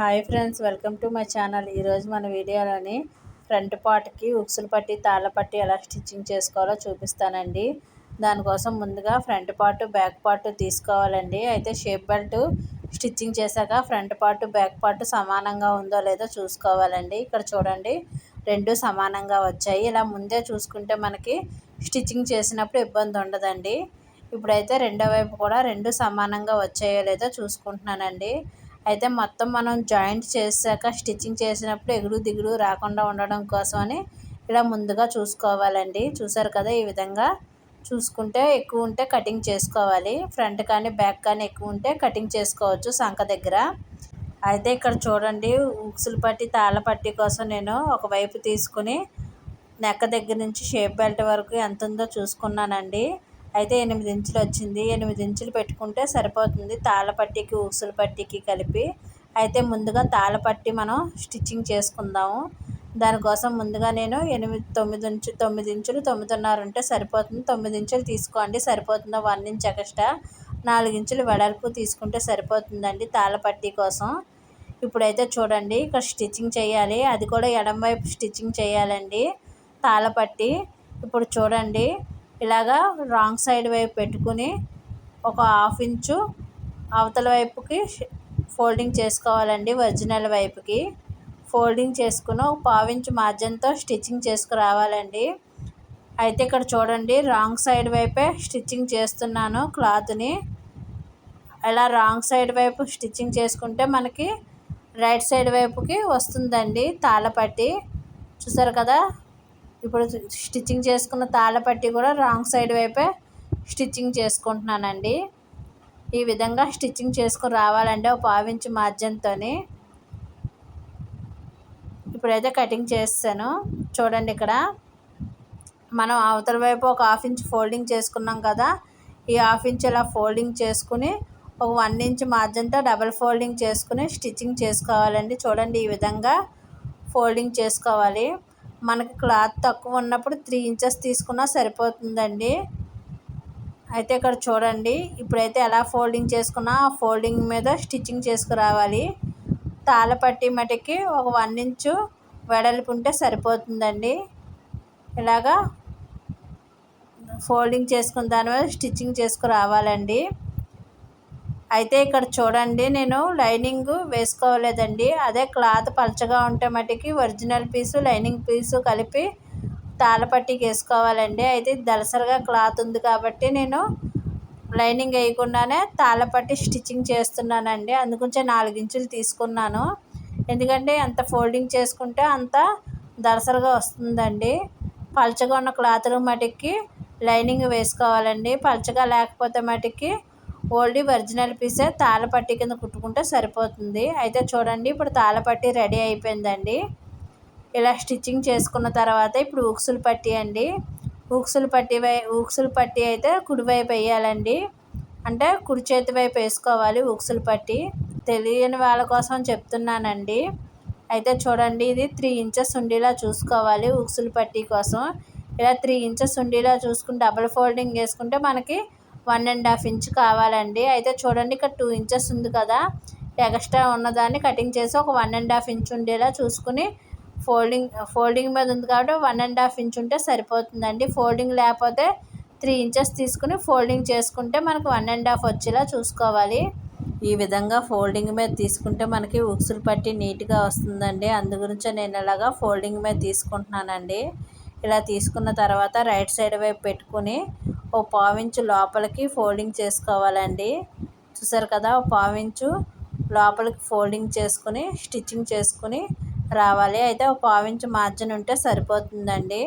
Hi friends welcome to my channel. ఈరోజు మన వీడియోలోని ఫ్రంట్ పార్ట్కి ఉక్సులు పట్టి తాళ్ళ పట్టి ఎలా స్టిచ్చింగ్ చేసుకోవాలో చూపిస్తానండి. దానికోసం ముందుగా ఫ్రంట్ పార్ట్ బ్యాక్ పార్ట్ తీసుకోవాలండి. అయితే షేప్ బెల్ట్ స్టిచ్చింగ్ చేశాక ఫ్రంట్ పార్ట్ బ్యాక్ పార్ట్ సమానంగా ఉందో లేదో చూసుకోవాలండి. ఇక్కడ చూడండి రెండు సమానంగా వచ్చాయి. ఇలా ముందే చూసుకుంటే మనకి స్టిచ్చింగ్ చేసినప్పుడు ఇబ్బంది ఉండదండి. ఇప్పుడైతే రెండో వైపు కూడా రెండు సమానంగా వచ్చాయో లేదో చూసుకుంటున్నానండి. అయితే మొత్తం మనం జాయింట్ చేసాక స్టిచ్చింగ్ చేసినప్పుడు ఎగుడు దిగుడు రాకుండా ఉండడం కోసమని ఇలా ముందుగా చూసుకోవాలండి. చూసారు కదా ఈ విధంగా? చూసుకుంటే ఎక్కువ ఉంటే కటింగ్ చేసుకోవాలి. ఫ్రంట్ కానీ బ్యాక్ కానీ ఎక్కువ ఉంటే కటింగ్ చేసుకోవచ్చు సంఖ దగ్గర. అయితే ఇక్కడ చూడండి ఉక్సులు పట్టి తాళ్ళ పట్టి కోసం నేను ఒక వైపు తీసుకుని నెక్క దగ్గర నుంచి షేప్ బెల్ట్ వరకు ఎంత ఉందో చూసుకున్నానండి. అయితే ఎనిమిది ఇంచులు వచ్చింది. ఎనిమిది ఇంచులు పెట్టుకుంటే సరిపోతుంది. తాళ్ళపట్టికి ఊసుల పట్టికి కలిపి. అయితే ముందుగా తాళ్ళపట్టి మనం స్టిచ్చింగ్ చేసుకుందాము. దానికోసం ముందుగా నేను ఎనిమిది తొమ్మిది ఇంచు తొమ్మిది ఇంచులు తొమ్మిదిన్నర ఉంటే సరిపోతుంది. తొమ్మిది ఇంచులు తీసుకోండి సరిపోతుందా? One inch extra. నాలుగు ఇంచులు వెడల్పు తీసుకుంటే సరిపోతుందండి తాళ్ళపట్టి కోసం. ఇప్పుడైతే చూడండి ఇక్కడ స్టిచ్చింగ్ చేయాలి. అది కూడా ఎడం వైపు స్టిచ్చింగ్ చేయాలండి. తాళ్ళపట్టి ఇప్పుడు చూడండి ఇలాగా రాంగ్ సైడ్ వైపు పెట్టుకుని ఒక హాఫ్ ఇంచు అవతల వైపుకి ఫోల్డింగ్ చేసుకోవాలండి ఒరిజినల్ వైపుకి. ఫోల్డింగ్ చేసుకుని ఒక పావించు మార్జిన్తో స్టిచ్చింగ్ చేసుకురావాలండి. అయితే ఇక్కడ చూడండి రాంగ్ సైడ్ వైపే స్టిచ్చింగ్ చేస్తున్నాను క్లాత్ని. అలా రాంగ్ సైడ్ వైపు స్టిచ్చింగ్ చేసుకుంటే మనకి రైట్ సైడ్ వైపుకి వస్తుందండి తాళపట్టి. చూసారు కదా ఇప్పుడు స్టిచ్చింగ్ చేసుకున్న తాళ్ళపట్టి కూడా రాంగ్ సైడ్ వైపే స్టిచ్చింగ్ చేసుకుంటున్నానండి. ఈ విధంగా స్టిచ్చింగ్ చేసుకుని రావాలంటే ఒక పావించి మార్జిన్తో ఇప్పుడైతే కటింగ్ చేస్తాను. చూడండి ఇక్కడ. మనం అవతల వైపు ఒక హాఫ్ ఇంచ్ ఫోల్డింగ్ చేసుకున్నాం కదా ఈ హాఫ్ ఇంచ్ ఇలా ఫోల్డింగ్ చేసుకుని ఒక వన్ ఇంచ్ మార్జిన్తో డబల్ ఫోల్డింగ్ చేసుకుని స్టిచ్చింగ్ చేసుకోవాలండి. చూడండి ఈ విధంగా ఫోల్డింగ్ చేసుకోవాలి. మనకి క్లాత్ తక్కువ ఉన్నప్పుడు త్రీ ఇంచెస్ తీసుకున్నా సరిపోతుందండి. అయితే ఇక్కడ చూడండి ఇప్పుడైతే ఎలా ఫోల్డింగ్ చేసుకున్నా ఆ ఫోల్డింగ్ మీద స్టిచ్చింగ్ చేసుకురావాలి. తాళపట్టి మటుకి ఒక వన్ ఇంచు వెడల్పు ఉంటే సరిపోతుందండి. ఇలాగా ఫోల్డింగ్ చేసుకున్న దాని మీద స్టిచ్చింగ్ చేసుకురావాలండి. అయితే ఇక్కడ చూడండి నేను లైనింగ్ వేసుకోలేదండి. అదే క్లాత్ పలచగా ఉంటే మటుకి ఒరిజినల్ పీసు లైనింగ్ పీసు కలిపి తాళపట్టికి వేసుకోవాలండి. అయితే దలసరిగా క్లాత్ ఉంది కాబట్టి నేను లైనింగ్ వేయకుండానే తాళపట్టి స్టిచ్చింగ్ చేస్తున్నానండి. అందుకుంచే నాలుగు ఇంచులు తీసుకున్నాను. ఎందుకంటే ఎంత ఫోల్డింగ్ చేసుకుంటే అంత దలసరిగా వస్తుందండి. పలచగా ఉన్న క్లాతులు మటుకి లైనింగ్ వేసుకోవాలండి. పలచగా లేకపోతే మటుకి ఓల్డీ ఒరిజినల్ పీసే తాళపట్టి కింద కుట్టుకుంటే సరిపోతుంది. అయితే చూడండి ఇప్పుడు తాళపట్టి రెడీ అయిపోయిందండి. ఇలా స్టిచ్చింగ్ చేసుకున్న తర్వాత ఇప్పుడు ఊక్సులు పట్టి అండి. ఊక్సులు పట్టి వై ఊక్సులు పట్టి అయితే కుడివైపు వేయాలండి. అంటే కుడి చేతి వైపు వేసుకోవాలి ఊక్సులు పట్టి. తెలియని వాళ్ళ కోసం చెప్తున్నానండి. అయితే చూడండి ఇది త్రీ ఇంచెస్ ఉండేలా చూసుకోవాలి ఊక్సులు పట్టి కోసం. ఇలా త్రీ ఇంచెస్ ఉండేలా చూసుకుని డబుల్ ఫోల్డింగ్ వేసుకుంటే మనకి వన్ అండ్ హాఫ్ ఇంచ్ కావాలండి. అయితే చూడండి ఇక్కడ టూ ఇంచెస్ ఉంది కదా. ఎక్స్ట్రా ఉన్నదాన్ని కటింగ్ చేసి ఒక వన్ అండ్ హాఫ్ ఇంచ్ ఉండేలా చూసుకుని ఫోల్డింగ్ ఫోల్డింగ్ మీద ఉంది కాబట్టి వన్ అండ్ హాఫ్ ఇంచ్ ఉంటే సరిపోతుందండి. ఫోల్డింగ్ లేకపోతే త్రీ ఇంచెస్ తీసుకుని ఫోల్డింగ్ చేసుకుంటే మనకు వన్ అండ్ హాఫ్ వచ్చేలా చూసుకోవాలి. ఈ విధంగా ఫోల్డింగ్ మీద తీసుకుంటే మనకి ఉక్సులు పట్టి నీట్గా వస్తుందండి. అందుగురించే నేను ఇలాగా ఫోల్డింగ్ మీద తీసుకుంటున్నానండి. ఇలా తీసుకున్న తర్వాత రైట్ సైడ్ వైపు పెట్టుకుని ఓ పావించు లోపలికి ఫోల్డింగ్ చేసుకోవాలండి. చూసారు కదా ఓ పావించు లోపలికి ఫోల్డింగ్ చేసుకుని స్టిచ్చింగ్ చేసుకుని రావాలి. అయితే ఒక పావించు మార్జిన్ ఉంటే సరిపోతుందండి.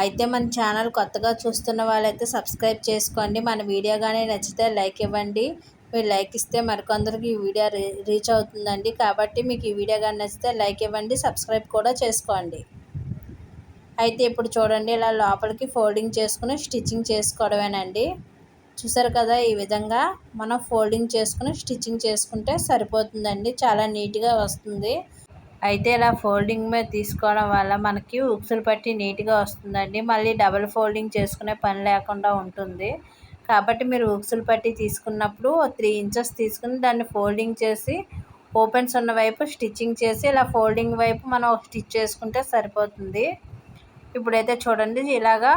అయితే మన ఛానల్ కొత్తగా చూస్తున్న వాళ్ళైతే సబ్స్క్రైబ్ చేసుకోండి. మన వీడియో కానీ నచ్చితే లైక్ ఇవ్వండి. మీరు లైక్ ఇస్తే మరికొందరికి ఈ వీడియో రీచ్ అవుతుందండి. కాబట్టి మీకు ఈ వీడియో కానీ నచ్చితే లైక్ ఇవ్వండి. సబ్స్క్రైబ్ కూడా చేసుకోండి. అయితే ఇప్పుడు చూడండి ఇలా లోపలికి ఫోల్డింగ్ చేసుకుని స్టిచ్చింగ్ చేసుకోవడమేనండి. చూసారు కదా ఈ విధంగా మనం ఫోల్డింగ్ చేసుకుని స్టిచ్చింగ్ చేసుకుంటే సరిపోతుందండి. చాలా నీట్గా వస్తుంది. అయితే ఇలా ఫోల్డింగ్ మీద తీసుకోవడం వల్ల మనకి ఉక్సులు పట్టి నీట్గా వస్తుందండి. మళ్ళీ డబల్ ఫోల్డింగ్ చేసుకునే పని లేకుండా ఉంటుంది. కాబట్టి మీరు ఉక్సులు పట్టి తీసుకున్నప్పుడు త్రీ ఇంచెస్ తీసుకుని దాన్ని ఫోల్డింగ్ చేసి ఓపెన్స్ ఉన్న వైపు స్టిచ్చింగ్ చేసి ఇలా ఫోల్డింగ్ వైపు మనం స్టిచ్ చేసుకుంటే సరిపోతుంది. ఇప్పుడైతే చూడండి ఇలాగా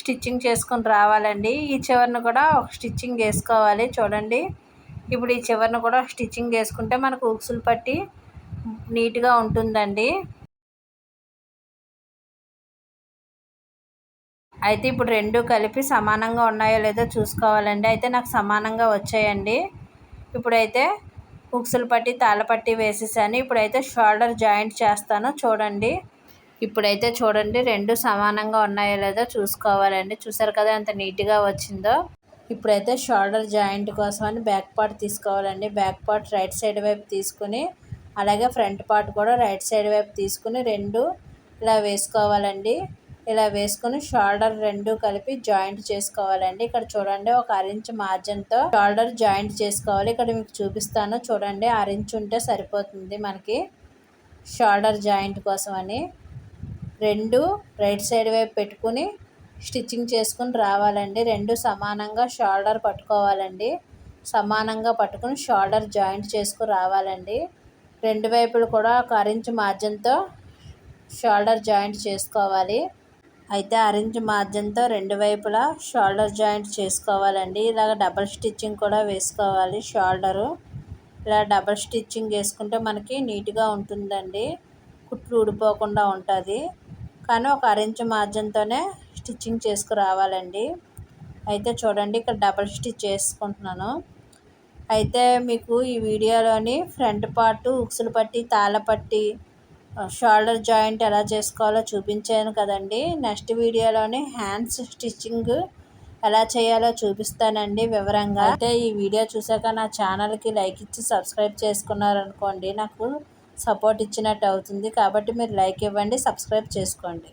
స్టిచ్చింగ్ చేసుకొని రావాలండి. ఈ చివరిని కూడా ఒక స్టిచ్చింగ్ వేసుకోవాలి చూడండి. ఇప్పుడు ఈ చివరిని కూడా స్టిచ్చింగ్ వేసుకుంటే మనకు ఉక్సులు పట్టి నీట్గా ఉంటుందండి. అయితే ఇప్పుడు రెండు కలిపి సమానంగా ఉన్నాయో లేదో చూసుకోవాలండి. అయితే నాకు సమానంగా వచ్చాయండి. ఇప్పుడైతే ఉక్సులు పట్టి తాళపట్టి వేసేసాను. ఇప్పుడైతే షోల్డర్ జాయింట్ చేస్తాను చూడండి. ఇప్పుడైతే చూడండి రెండు సమానంగా ఉన్నాయో లేదో చూసుకోవాలండి. చూసారు కదా ఎంత నీట్గా వచ్చిందో. ఇప్పుడైతే షోల్డర్ జాయింట్ కోసం అని బ్యాక్ పార్ట్ తీసుకోవాలండి. బ్యాక్ పార్ట్ రైట్ సైడ్ వైపు తీసుకుని అలాగే ఫ్రంట్ పార్ట్ కూడా రైట్ సైడ్ వైపు తీసుకుని రెండు ఇలా వేసుకోవాలండి. ఇలా వేసుకుని షోల్డర్ రెండు కలిపి జాయింట్ చేసుకోవాలండి. ఇక్కడ చూడండి ఒక అరించ్ మార్జిన్తో షోల్డర్ జాయింట్ చేసుకోవాలి. ఇక్కడ మీకు చూపిస్తాను. చూడండి అరించ్ ఉంటే సరిపోతుంది మనకి షోల్డర్ జాయింట్ కోసం అని. రెండు రైట్ సైడ్ వైపు పెట్టుకుని స్టిచ్చింగ్ చేసుకుని రావాలండి. రెండు సమానంగా షోల్డర్ పట్టుకోవాలండి. సమానంగా పట్టుకుని షోల్డర్ జాయింట్ చేసుకుని రావాలండి. రెండు వైపులు కూడా ఒక అరించ్ మార్జిన్తో షోల్డర్ జాయింట్ చేసుకోవాలి. అయితే అరేంజ్ మార్జిన్తో రెండు వైపులా షోల్డర్ జాయింట్ చేసుకోవాలండి. ఇలాగ డబల్ స్టిచ్చింగ్ కూడా వేసుకోవాలి షోల్డరు. ఇలా డబల్ స్టిచ్చింగ్ వేసుకుంటే మనకి నీట్గా ఉంటుందండి. కుట్లు ఊడిపోకుండా ఉంటుంది. కానీ ఒక అరెంజ్ మార్జిన్తోనే స్టిచ్చింగ్ చేసుకురావాలండి. అయితే చూడండి ఇక్కడ డబల్ స్టిచ్ చేసుకుంటున్నాను. అయితే మీకు ఈ వీడియోలోని ఫ్రంట్ పార్ట్ ఉక్సులు పట్టి తాళపట్టి షోల్డర్ జాయింట్ ఎలా చేసుకోవాలో చూపించాను కదండి. నెక్స్ట్ వీడియోలోని హ్యాండ్స్ స్టిచ్చింగ్ ఎలా చేయాలో చూపిస్తానండి వివరంగా. అయితే ఈ వీడియో చూసాక నా ఛానల్కి లైక్ ఇచ్చి సబ్స్క్రైబ్ చేసుకున్నారనుకోండి నాకు సపోర్ట్ ఇచ్చినట్టు అవుతుంది. కాబట్టి మీరు లైక్ ఇవ్వండి సబ్స్క్రైబ్ చేసుకోండి.